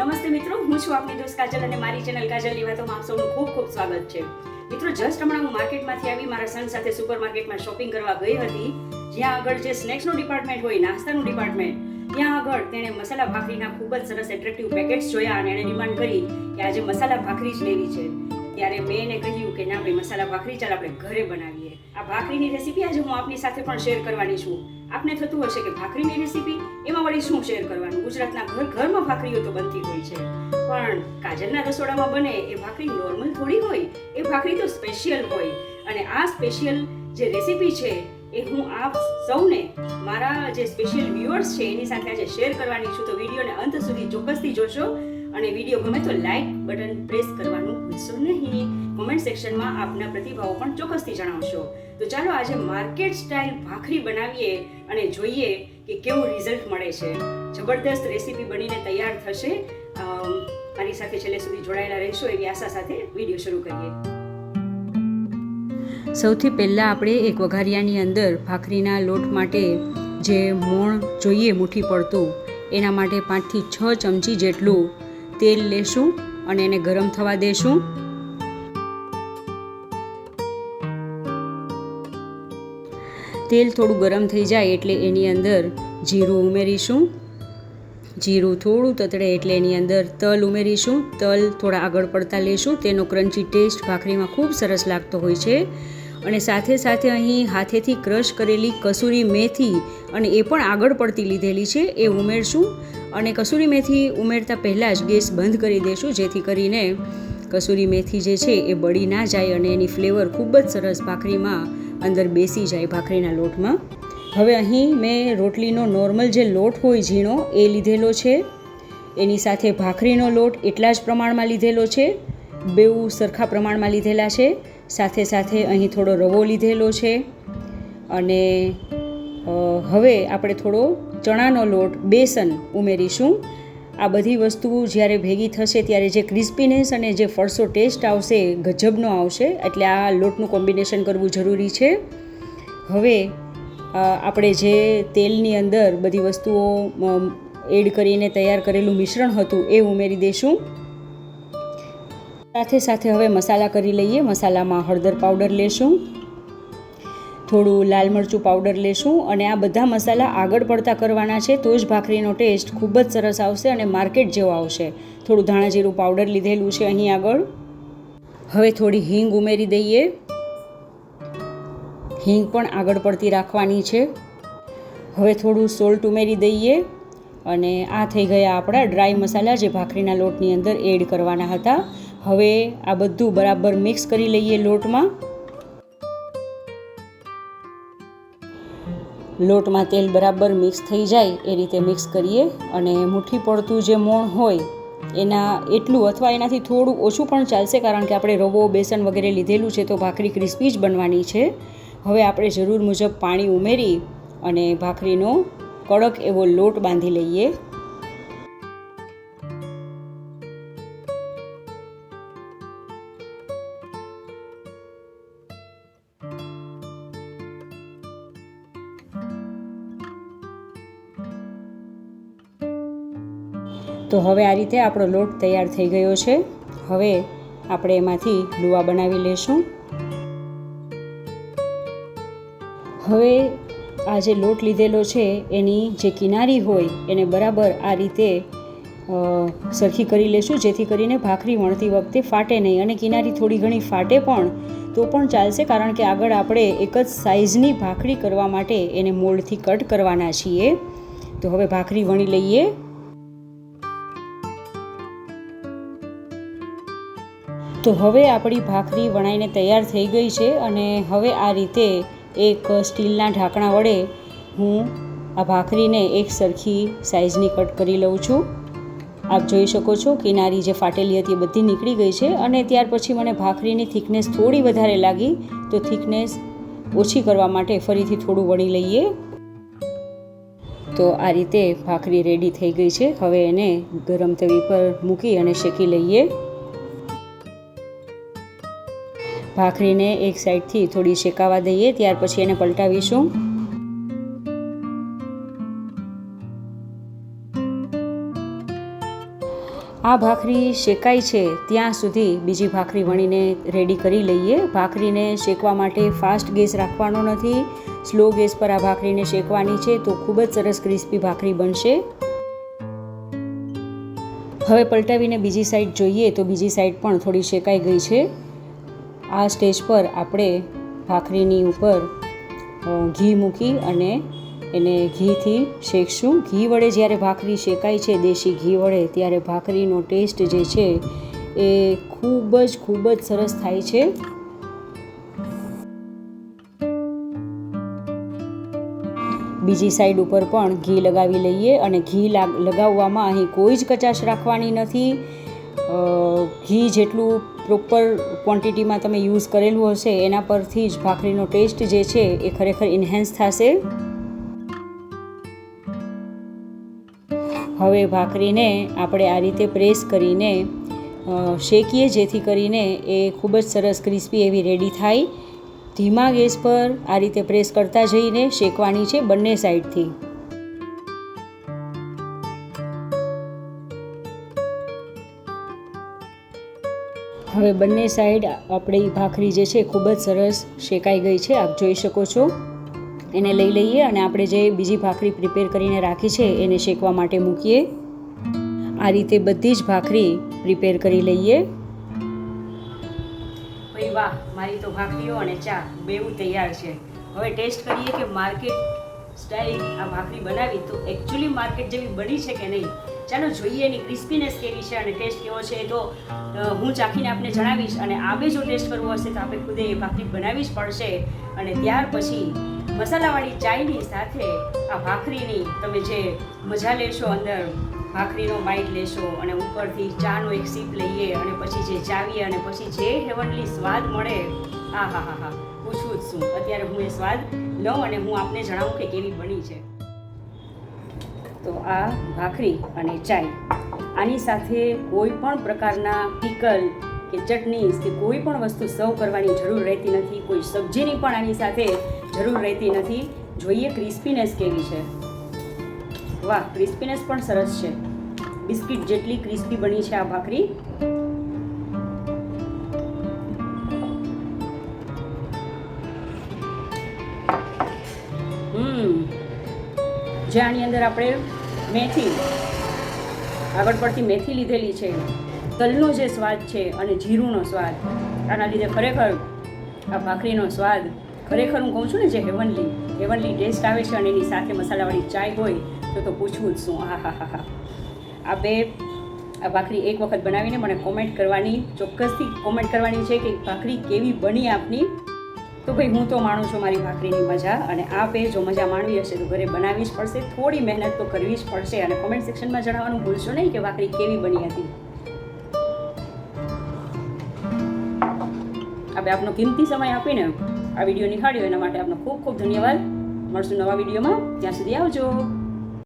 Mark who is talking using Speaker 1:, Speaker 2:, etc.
Speaker 1: નમસ્તે મિત્રો, હું છું આપની દોસ્ત કાજલ અને મારી ચેનલ કાજલની વાતોમાં આપ સૌનું ખૂબ ખૂબ સ્વાગત છે. મિત્રો, જસ્ટ હમણાં હું માર્કેટમાંથી આવી, મારા સન સાથે સુપર માર્કેટમાં શોપિંગ કરવા ગઈ હતી, જ્યાં આગળ જે સ્નેક્સનું ડિપાર્ટમેન્ટ હોય, નાસ્તાનું ડિપાર્ટમેન્ટ ત્યાં આગળ તેણે મસાલા ભાખરીના ખૂબ જ સરસ એટ્રેક્ટિવ પેકેટ્સ જોયા અને એણે ડિમાન્ડ કરી કે આજે મસાલા ભાખરી જ લેવી છે. ત્યારે મેં એને કહ્યું કે ના ભાઈ, મસાલા ભાખરી ચાલ આપણે ઘરે બનાવીએ. આ ભાખરીની રેસીપી આજે હું આપની સાથે પણ શેર કરવાની છું. આપને થતું હશે કે ભાખરીની રેસીપી એમાં વળી શું શેર કરવાનું? ગુજરાતના ઘર ઘરમાં ભાખરીઓ તો બનતી હોય છે. પણ કાજલના રસોડામાં બને એ ભાખરી નોર્મલ થોડી હોય. એ ભાખરી તો સ્પેશિયલ હોય. અને આ સ્પેશિયલ જે રેસીપી છે એ હું આપ સૌને, મારા જે સ્પેશિયલ વ્યુઅર્સ છે એની સાથે આજે શેર કરવાની છું. તો વિડીયોને અંત સુધી ચોક્કસથી જોશો અને વીડિયો ગમે તો લાઈક બટન પ્રેસ કરવાનું ભૂલશો નહીં. કોમેન્ટ સેક્શનમાં આપના પ્રતિભાવો પણ ચોક્કસથી જણાવશો. તો ચાલો આજે માર્કેટ સ્ટાઇલ ભાખરી બનાવીએ અને જોઈએ કે કેવું રિઝલ્ટ મળે છે. જબરદસ્ત રેસીપી બનીને તૈયાર થશે. મારી સાથે છેલ્લે સુધી જોડાયેલા રહેશો એવી આશા સાથે વીડિયો શરૂ કરીએ. સૌથી પહેલાં આપણે એક વઘારિયાની અંદર ભાખરીના લોટ માટે જે મોણ જોઈએ, મુઠ્ઠી પડતું, એના માટે પાંચથી છ ચમચી જેટલું તેલ લેશું અને એને ગરમ થવા દેશું. તેલ થોડું ગરમ થઈ જાય એટલે એની અંદર જીરું ઉમેરીશું. જીરું થોડું તતડે એટલે એની અંદર તલ ઉમેરીશું. તલ થોડા આગળ પડતા લેશું. તેનો ક્રન્ચી ટેસ્ટ ભાખરીમાં ખૂબ સરસ લાગતો હોય છે. અને સાથે સાથે અહીં હાથેથી ક્રશ કરેલી કસૂરી મેથી અને એ પણ આગળ પડતી લીધેલી છે, એ ઉમેરશું. અને કસૂરી મેથી ઉમેરતા પહેલાં જ ગેસ બંધ કરી દેશું, જેથી કરીને કસૂરી મેથી જે છે, એ બળી ના જાય અને એની ફ્લેવર ખૂબ જ સરસ ભાખરીમાં અંદર બેસી જાય ભાખરીના લોટમાં. હવે અહીં મેં રોટલીનો નોર્મલ જે લોટ હોય ઝીણો, એ લીધેલો છે. એની સાથે ભાખરીનો લોટ એટલા જ પ્રમાણમાં લીધેલો છે. બેઉ સરખા પ્રમાણમાં લીધેલા છે. સાથે સાથે અહીં થોડો રવો લીધેલો છે અને હવે આપણે થોડો ચણાનો લોટ, બેસન ઉમેરીશું. આ બધી વસ્તુ જ્યારે ભેગી થશે ત્યારે જે ક્રિસ્પીનેસ અને જે ફરસો ટેસ્ટ આવશે ગજબનો આવશે. એટલે આ લોટનું કોમ્બિનેશન કરવું જરૂરી છે. હવે આપણે જે તેલની અંદર બધી વસ્તુઓ એડ કરીને તૈયાર કરેલું મિશ્રણ હતું એ ઉમેરી દઈશું સાથે સાથે હવે મસાલા કરી લઈએ. મસાલામાં હળદર પાવડર લેશું. થોડું લાલ મરચું પાવડર લેશું અને આ બધા મસાલા આગળ પડતા કરવાના છે. તો જ ભાખરીનો ટેસ્ટ ખૂબ જ સરસ આવશે અને માર્કેટ જેવો આવશે. થોડું ધાણા જીરું પાવડર લીધેલું છે અહીં આગળ. હવે થોડી હિંગ ઉમેરી દઈએ. હિંગ પણ આગળ પડતી રાખવાની છે. હવે થોડું સોલ્ટ ઉમેરી દઈએ અને આ થઈ ગયા આપણા ડ્રાય મસાલા જે ભાખરીના લોટની અંદર એડ કરવાના હતા. હવે આ બધું બરાબર મિક્સ કરી લઈએ લોટમાં. લોટમાં તેલ બરાબર મિક્સ થઈ જાય એ રીતે મિક્સ કરીએ અને મુઠ્ઠી પડતું જે મોણ હોય એના એટલું અથવા એનાથી થોડું ઓછું પણ ચાલશે કારણ કે આપણે રવો, બેસન વગેરે લીધેલું છે તો ભાખરી ક્રિસ્પી જ બનવાની છે. હવે આપણે જરૂર મુજબ પાણી ઉમેરી અને ભાખરીનો કડક એવો લોટ બાંધી લઈએ. તો હવે આ રીતે આપણો લોટ તૈયાર થઈ ગયો છે. હવે આપણે એમાંથી લુવા બનાવી લેશું. હવે આ જે લોટ લીધેલો છે, એની જે કિનારી હોય, એને બરાબર આ રીતે સરખી કરી લેશું, જેથી કરીને ભાખરી વણતી વખતે ફાટે નહીં અને કિનારી થોડી ઘણી ફાટે પણ, તો પણ ચાલશે, કારણ કે આગળ આપણે એક જ સાઇઝની ભાખરી કરવા માટે એને મોલ્ડથી કટ કરવાના છીએ. તો હવે ભાખરી વણી લઈએ. તો હવે આપણી ભાખરી વણાઈને તૈયાર થઈ ગઈ છે અને હવે આ રીતે એક સ્ટીલના ઢાંકણા વડે હું આ ભાખરીને એક સરખી સાઇઝની કટ કરી લઉં છું. આપ જોઈ શકો છો કિનારી જે ફાટેલી હતી બધી નીકળી ગઈ છે અને ત્યાર પછી મને ભાખરીની થિકનેસ થોડી વધારે લાગી તો થિકનેસ ઓછી કરવા માટે ફરીથી થોડું વણી લઈએ. તો આ રીતે ભાખરી રેડી થઈ ગઈ છે. હવે એને ગરમ તવી પર મૂકી અને શેકી લઈએ. ભાખરીને એક સાઈડથી થોડી શેકાવા દઈએ, ત્યાર પછી એને પલટાવીશું. આ ભાખરી શેકાય છે, ત્યાં સુધી બીજી ભાખરી વણીને રેડી કરી લઈએ. ભાખરીને શેકવા માટે ફાસ્ટ ગેસ રાખવાનો નથી. સ્લો ગેસ પર આ ભાખરીને શેકવાની છે, તો ખૂબ જ સરસ ક્રિસ્પી ભાખરી બનશે. હવે પલટાવીને બીજી સાઈડ જોઈએ, તો બીજી સાઈડ પણ થોડી શેકાઈ ગઈ છે. આ સ્ટેજ પર આપણે ભાખરીની ઉપર ઘી મૂકી અને એને ઘીથી શેકશું. ઘી વડે જ્યારે ભાખરી શેકાય છે, દેશી ઘી વડે, ત્યારે ભાખરીનો ટેસ્ટ જે છે, એ ખૂબ જ ખૂબ જ સરસ થાય છે. બીજી સાઈડ ઉપર પણ ઘી લગાવી લઈએ અને ઘી લાગ, લગાવવામાં અહીં કોઈ જ કચાશ રાખવાની નથી. ઘી જેટલું પ્રોપર ક્વોન્ટિટીમાં તમે યુઝ કરેલું હશે, એના પરથી જ ભાખરીનો ટેસ્ટ જે છે એ ખરેખર ઇન્હેન્સ થશે. હવે ભાખરીને આપણે આ રીતે પ્રેસ કરીને શેકીએ, જેથી કરીને એ ખૂબ જ સરસ ક્રિસ્પી એવી રેડી થાય. ધીમા ગેસ પર આ રીતે પ્રેસ કરતા જઈને શેકવાની છે બંને સાઈડથી હવે બંને સાઈડ આપણી ભાખરી જે છે ખૂબ જ સરસ શેકાઈ ગઈ છે. આપ જોઈ શકો છો. એને લઈ લઈએ અને આપણે જે બીજી ભાખરી પ્રિપેર કરીને રાખી છે એને શેકવા માટે મૂકીએ. આ રીતે બધી જ ભાખરી પ્રિપેર કરી લઈએ. ભાઈ વાહ, મારી તો ભાખરીઓ અને ચા બેવું તૈયાર છે. હવે ટેસ્ટ કરીએ કે માર્કેટ સ્ટાઇલ આ ભાખરી બનાવી તો એકચ્યુઅલી માર્કેટ જેવી બની છે કે નહીં? ચાલો જોઈએ એની ક્રિસ્પીનેસ કેવી છે અને ટેસ્ટ કેવો છે તો હું ચાખીને આપને જણાવીશ અને આપે જો ટેસ્ટ કરવો હશે તો આપણે ખુદે એ ભાખરી બનાવવી જ પડશે અને ત્યાર પછી મસાલાવાળી ચાયની સાથે આ ભાખરીની તમે જે મજા લેશો અંદર, ભાખરીનો બાઈટ લેશો અને ઉપરથી ચાનો એક સીપ લઈએ અને પછી જે ચાવીએ અને પછી જે હેવનલી સ્વાદ મળે આ હા હા હા પૂછવું જ શું અત્યારે હું એ સ્વાદ લઉં અને હું આપને જણાવું કે કેવી બની છે. તો આ ભાખરી અને ચાય. આની સાથે કોઈ પણ પ્રકારના પીકલ કે ચટણી કે કોઈ પણ વસ્તુ સર્વ કરવાની જરૂર રહેતી નથી, કોઈ સબ્જીની પણ આની સાથે જરૂર રહેતી નથી. જોઈએ ક્રિસ્પીનેસ કેવી છે. વાહ, ક્રિસ્પીનેસ પણ સરસ છે. બિસ્કિટ જેટલી ક્રિસ્પી બની છે આ ભાખરી. જે આની અંદર આપણે મેથી, આગળ પડતી મેથી લીધેલી છે. તલનો જે સ્વાદ છે અને જીરુંનો સ્વાદ, આના લીધે ખરેખર આ ભાખરીનો સ્વાદ, ખરેખર હું કહું છું ને જે હેવનલી હેવનલી ટેસ્ટ આવે છે અને એની સાથે મસાલાવાળી ચાય હોય, તો તો પૂછવું જ શું? હા હા હા હા. આ બે, આ ભાખરી એક વખત બનાવીને મને કોમેન્ટ કરવાની, ચોક્કસથી કોમેન્ટ કરવાની છે કે ભાખરી કેવી બની આપની તો ભાઈ, હું તો માણું છું મારી ભાખરીની મજા અને આપે જો મજા માણવી હશે તો ઘરે બનાવવી જ પડશે. થોડી મહેનત તો કરવી જ પડશે અને કોમેન્ટ સેક્શનમાં જણાવવાનું ભૂલશો નહીં કે ભાખરી કેવી બની હતી. આપણે આપનો કિંમતી સમય આપીને આ વીડિયો નિહાળ્યો. એના માટે આપનો ખૂબ ખૂબ ધન્યવાદ. મળશું નવા વિડીયોમાં. ત્યાં સુધી આવજો.